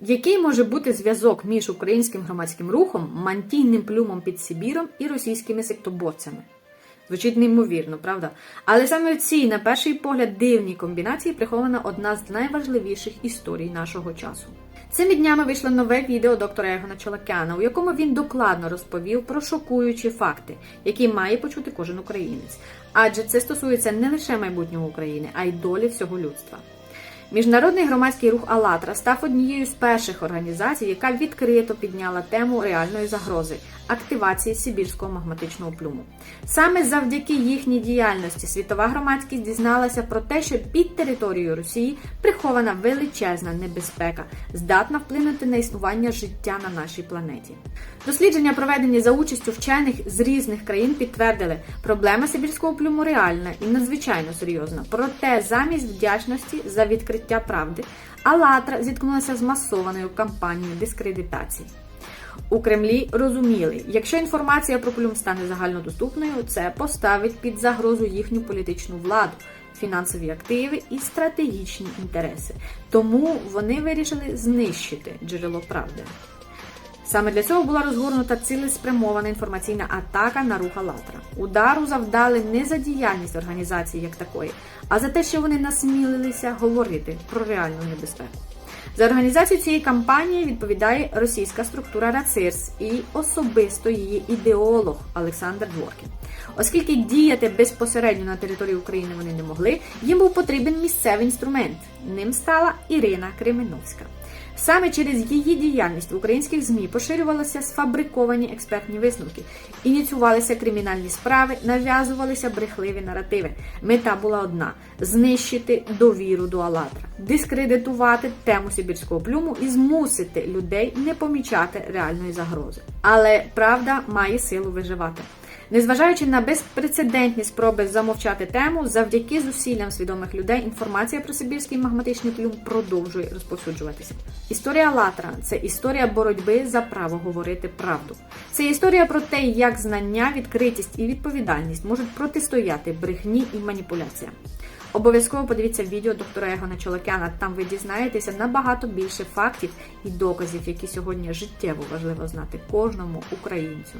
Який може бути зв'язок між українським громадським рухом, мантійним плюмом під Сибіром і російськими сектоборцями? Звучить неймовірно, правда? Але саме в цій, на перший погляд, дивній комбінації прихована одна з найважливіших історій нашого часу. Цими днями вийшло нове відео доктора Егона Чолакяна, у якому він докладно розповів про шокуючі факти, які має почути кожен українець. Адже це стосується не лише майбутнього України, а й долі всього людства. Міжнародний громадський рух «АЛЛАТРА» став однією з перших організацій, яка відкрито підняла тему реальної загрози активації Сибірського магматичного плюму. Саме завдяки їхній діяльності світова громадськість дізналася про те, що під територією Росії прихована величезна небезпека, здатна вплинути на існування життя на нашій планеті. Дослідження, проведені за участю вчених з різних країн, підтвердили, проблема Сибірського плюму реальна і надзвичайно серйозна. Проте, замість вдячності за відкриття правди, «АЛЛАТРА» зіткнулася з масованою кампанією дискредитації. У Кремлі розуміли, якщо інформація про плюм стане загальнодоступною, це поставить під загрозу їхню політичну владу, фінансові активи і стратегічні інтереси. Тому вони вирішили знищити джерело правди. Саме для цього була розгорнута цілеспрямована інформаційна атака на рух «АЛЛАТРА». Удару завдали не за діяльність організації як такої, а за те, що вони насмілилися говорити про реальну небезпеку. За організацію цієї кампанії відповідає російська структура РАЦИРС і особисто її ідеолог Олександр Дворкін. Оскільки діяти безпосередньо на території України вони не могли, їм був потрібен місцевий інструмент. Ним стала Ірина Кременовська. Саме через її діяльність в українських ЗМІ поширювалися сфабриковані експертні висновки, ініціювалися кримінальні справи, нав'язувалися брехливі наративи. Мета була одна: знищити довіру до «АЛЛАТРА», дискредитувати тему Сибірського плюму і змусити людей не помічати реальної загрози. Але правда має силу виживати. Незважаючи на безпрецедентні спроби замовчати тему, завдяки зусиллям свідомих людей інформація про Сибірський магматичний плюм продовжує розповсюджуватися. Історія «АЛЛАТРА» – це історія боротьби за право говорити правду. Це історія про те, як знання, відкритість і відповідальність можуть протистояти брехні і маніпуляціям. Обов'язково подивіться відео доктора Егона Чолокяна. Там ви дізнаєтеся набагато більше фактів і доказів, які сьогодні життєво важливо знати кожному українцю.